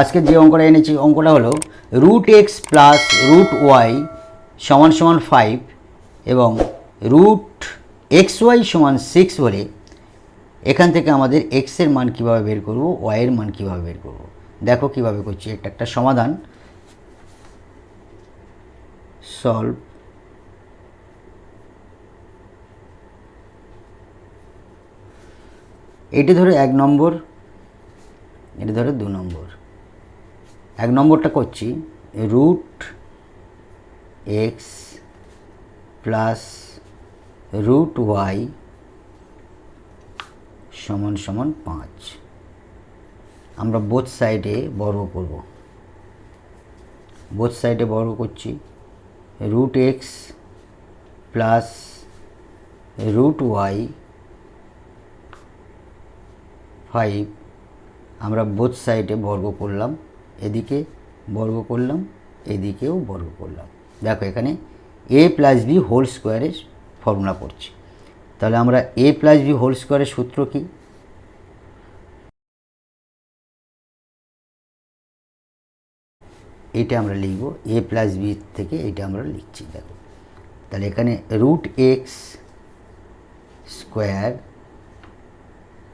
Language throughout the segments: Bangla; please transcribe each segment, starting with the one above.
আজকে যে অঙ্কটা এনেছি, অঙ্কটা হলো root x plus root y সমান সমান ফাইভ এবং রুট এক্স ওয়াই সমান সিক্স হলে এখান থেকে আমাদের এক্সের মান কীভাবে বের করব ওয়াইয়ের মান কীভাবে বের করব? দেখো কীভাবে করছি, একটা একটা সমাধান। সলভ এটি ধরো এক নম্বর, এটি ধরো দু নম্বর। এক নম্বরটা করছি root x plus root y সমান সমান পাঁচ। আমরা বোথ সাইডে বর্গ করব। বোথ সাইডে বর্গ করছি root x plus root y five আমরা বোথ সাইডে বর্গ করলাম। এদিকে বর্গ করলাম, এদিকেও বর্গ করলাম। দেখো এখানে এ প্লাস বি হোল স্কোয়ারের ফর্মুলা করছি। তাহলে আমরা এ প্লাস বি হোল স্কোয়ারের সূত্র কি? এটা আমরা লিখব এ প্লাস বি থেকে এটা আমরা লিখছি, দেখো। তাহলে এখানে root x square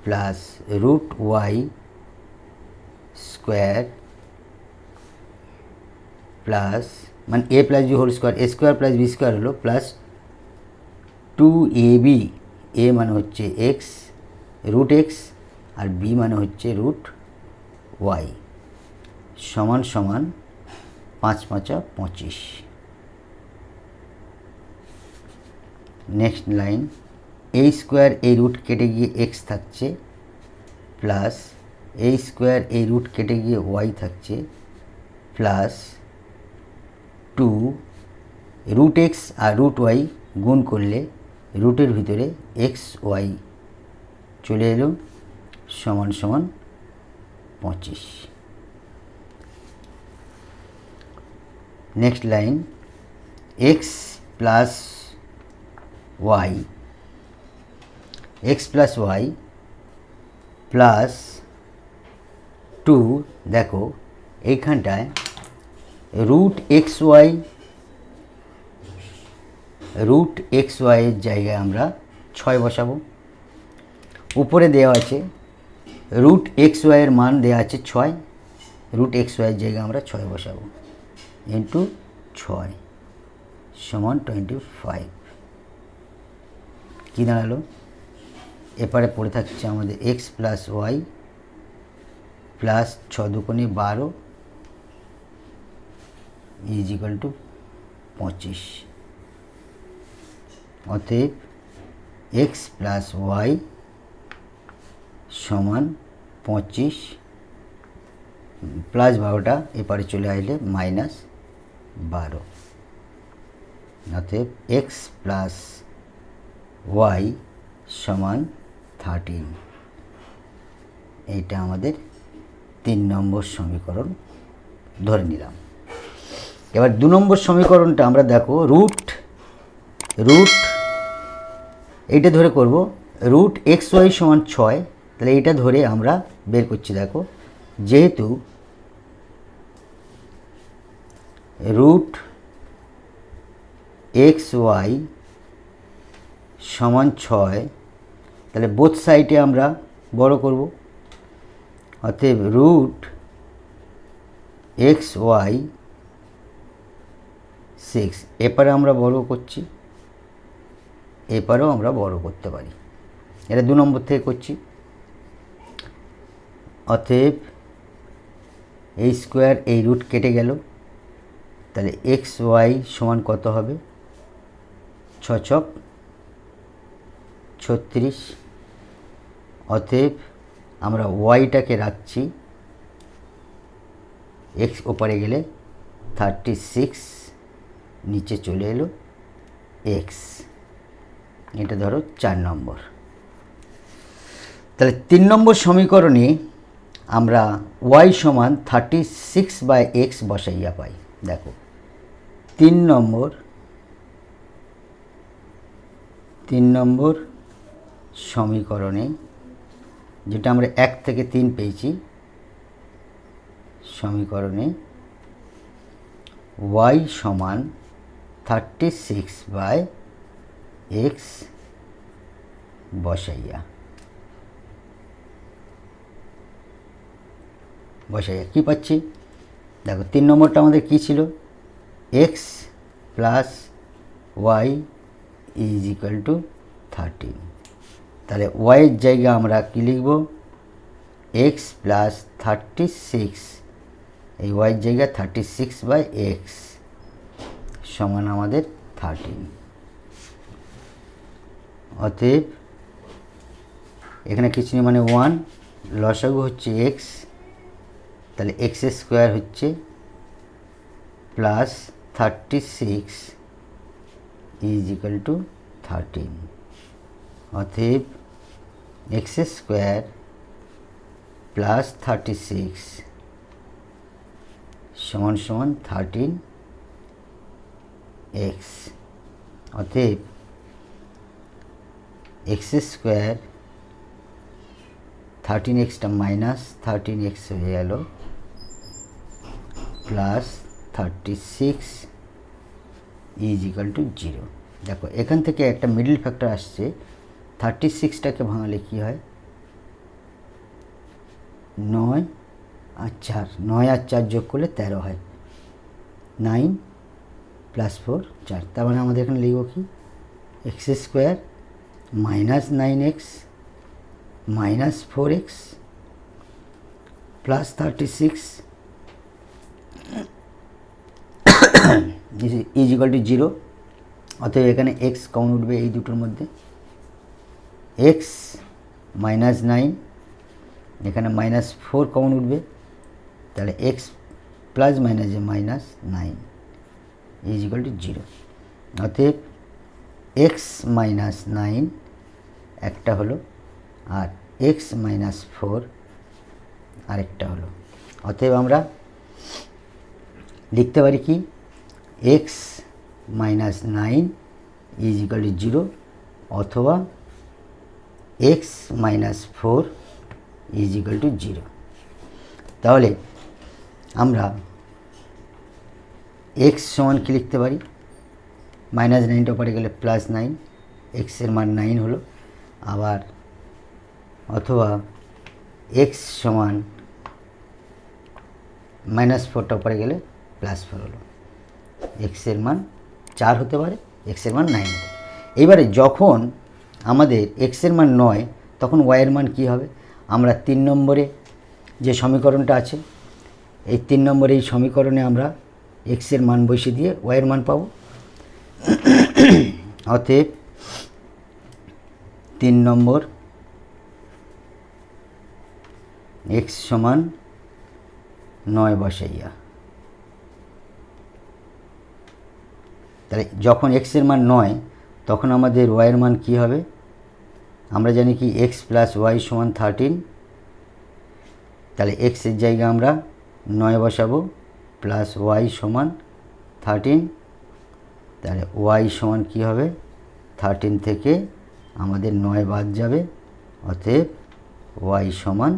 plus root y square plus মানে a plus b whole square a square plus b square হলো plus two a b a মানে হচ্ছে এক্স রুট এক্স আর বি মানে হচ্ছে রুট ওয়াই সমান সমান পাঁচ পাঁচা পঁচিশ। নেক্সট লাইন এই স্কোয়ার এই রুট কেটে গিয়ে এক্স থাকছে প্লাস এই স্কোয়ার এই রুট কেটে গিয়ে ওয়াই থাকছে প্লাস টু রুট এক্স আর রুট ওয়াই গুণ করলে রুটের ভিতরে এক্স ওয়াই চলে এলো সমান সমান পঁচিশ। Next line x plus y x plus y plus two দেখো, এইখানটায় root x y root x ওয়াইয়ের জায়গায় আমরা ছয় বসাবো। উপরে দেওয়া আছে রুট এক্স ওয়াইয়ের মান দেওয়া আছে ছয় রুট এক্স ওয়াইয়ের জায়গায় আমরা ছয় বসাবো। ইন্টু ছয় সমান টোয়েন্টি ফাইভ কী দাঁড়াল? এপারে পড়ে থাকছে আমাদের এক্স প্লাস ওয়াই প্লাস ছ দুকোনি বারো ইজ ইকাল টু পঁচিশ। অতএব এক্স প্লাস ওয়াই সমান পঁচিশ প্লাস বারোটা এপারে চলে আসলে মাইনাস বারো। অতএব এক্স প্লাস ওয়াই সমান থার্টিন এইটা আমাদের তিন নম্বর সমীকরণ ধরে নিলাম। এবার দু নম্বর সমীকরণটা আমরা দেখো রুট রুট এইটা ধরে করব রুট এক্স ওয়াই সমান ছয়, তাহলে এইটা ধরে আমরা বের করছি, দেখো, যেহেতু রুট এক্স ওয়াই সমান ছয়, তাহলে বোথ সাইডে আমরা বড় করব, অতএব রুট এক্স ওয়াই সিক্স এপারে আমরা বড় করছি, এপারেও আমরা বড় করতে পারি। এটা দু নম্বর থেকে করছি। অতএব এই স্কোয়ার এই রুট কেটে গেল। তাহলে এক্স ওয়াই সমান কত হবে? ছ ছক ছত্রিশ। অতএব আমরা ওয়াইটাকে রাখছি। এক্স ওপারে গেলে থার্টি সিক্স নিচে চলে এলো। এক্স এটা ধরো চার নম্বর। তাহলে তিন নম্বর সমীকরণে আমরা ওয়াই সমান থার্টি সিক্স বাই এক্স বসাইয়া পাই। দেখো, তিন নম্বর তিন নম্বর সমীকরণে যেটা আমরা এক থেকে তিন পেয়েছি, সমীকরণে ওয়াই সমান থার্টি সিক্স বাই এক্স বসাইয়া। বসাইয়া কী পাচ্ছি? দেখো, তিন নম্বরটা আমাদের কী ছিল? X plus y is equal to thirteen তাহলে ওয়াইয়ের জায়গায় আমরা কী লিখব? এক্স প্লাস থার্টি সিক্স এই ওয়াইয়ের জায়গায় থার্টি সিক্স বাই এক্স সমান আমাদের থার্টিন অতএব, এখানে কিছু নেই মানে ওয়ান লসাগু হচ্ছে এক্স তাহলে এক্স স্কোয়ার হচ্ছে plus thirty six is equal to thirteen অতএব x square plus thirty six সমান সমান থার্টিন এক্স অতএব এক্স স্কোয়ার থার্টিন এক্সটা মাইনাস থার্টিন এক্স হয়ে গেল plus thirty six is equal to zero দেখো, এখান থেকে একটা মিডল ফ্যাক্টর আসছে। থার্টি সিক্সটাকে ভাঙালে কী হয়? নয় আর চার। নয় আর চার যোগ করলে তেরো হয়। নাইন প্লাস ফোর চার। তার মানে আমাদের এখানে লিখব কি? X square minus nine x minus four x plus thirty six is equal to zero অতএব এখানে এক্স কমন উঠবে এই দুটোর মধ্যে। এক্স মাইনাস নাইন এখানে মাইনাস ফোর কমন উঠবে। তাহলে এক্স প্লাস মাইনাসে minus nine is equal to zero অতএব এক্স মাইনাস নাইন একটা হলো, আর এক্স মাইনাস ফোর আরেকটা হলো। অতএব আমরা লিখতে পারি কি? X minus nine is equal to zero অথবা x minus four is equal to zero তাহলে আমরা এক্স সমান কি লিখতে পারি? মাইনাস নাইনটা পরে গেলে প্লাস নাইন এক্সের মান নাইন হলো। আবার অথবা এক্স সমান মাইনাস ফোরটা পরে গেলে প্লাস ফোর হলো। এক্সের মান চার হতে পারে এক্সের মান নাইন হতে এবারে যখন আমাদের এক্সের মান নয়, তখন ওয়াইয়ের মান কী হবে? আমরা তিন নম্বরে যে সমীকরণটা আছে, এই তিন নম্বরে এই সমীকরণে আমরা এক্সের মান বসিয়ে দিয়ে ওয়াইয়ের মান পাবো। অতএব তিন নম্বর এক্স সমান নয় বসাইয়া। তাহলে যখন এক্সের মান নয়, তখন আমাদের ওয়াইয়ের মান কী হবে? আমরা জানি কি এক্স প্লাস ওয়াই সমান থার্টিন তাহলে এক্সের জায়গায় আমরা নয় বসাবো। প্লাস ওয়াই সমান থার্টিন, তাহলে ওয়াই সমান কী হবে? থার্টিন থেকে আমাদের নয় বাদ যাবে, অতএব ওয়াই সমান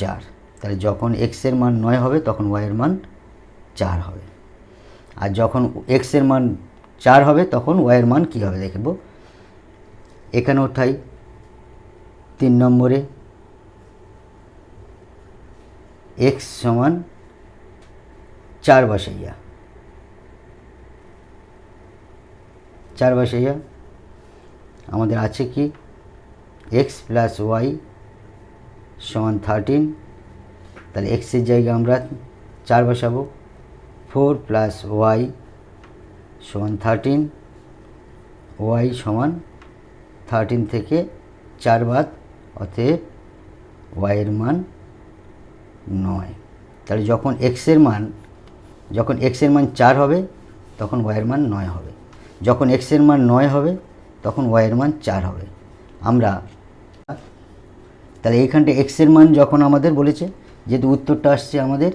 চার। তাহলে যখন এক্সের মান নয় হবে, তখন ওয়াইয়ের মান চার হবে। আর যখন এক্সের মান চার হবে, তখন ওয়াইয়ের মান কী হবে দেখব? এখানে ওঠাই তিন নম্বরে এক্স সমান চার বসাইয়া চার বসাইয়া আমাদের আছে কি? এক্স প্লাস ওয়াই সমান থার্টিন তাহলে এক্সের জায়গায় আমরা চার বসাবো ফোর প্লাস ওয়াই সমান থার্টিন ওয়াই সমান থার্টিন থেকে চার বাদ, অতএব ওয়াইয়ের মান নয়। তাহলে যখন এক্সের মান যখন এক্সের মান চার হবে, তখন ওয়াইয়ের মান নয় হবে। যখন এক্সের মান নয় হবে, তখন ওয়াইয়ের মান চার হবে। আমরা, তাহলে এইখানটা এক্সের মান যখন আমাদের বলেছে, যেহেতু উত্তরটা আসছে আমাদের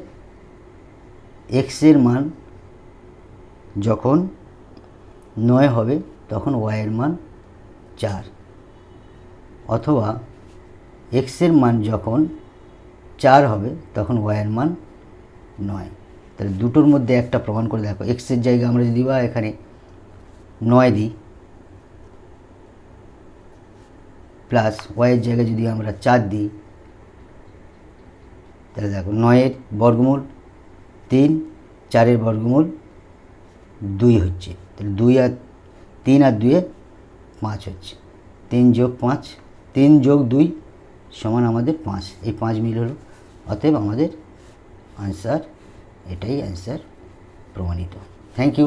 এক্সের মান যখন নয় হবে, তখন ওয়াইয়ের মান চার। অথবা এক্সের মান যখন চার হবে, তখন ওয়াইয়ের মান নয়। তাহলে দুটোর মধ্যে একটা প্রমাণ করে দেখো এক্সের জায়গায় আমরা যদি বা এখানে নয় দিই প্লাস ওয়াইয়ের জায়গায় যদি আমরা চার দিই, তাহলে দেখো নয়ের বর্গমূল তিন, চারের বর্গমূল দুই হচ্ছে। তাহলে দুই আর তিন আর দুয়ে পাঁচ হচ্ছে। তিন যোগ পাঁচ, তিন যোগ দুই সমান আমাদের পাঁচ। এই পাঁচ মিল হলো, অতএব আমাদের আনসার এটাই অ্যান্সার প্রমাণিত থ্যাংক ইউ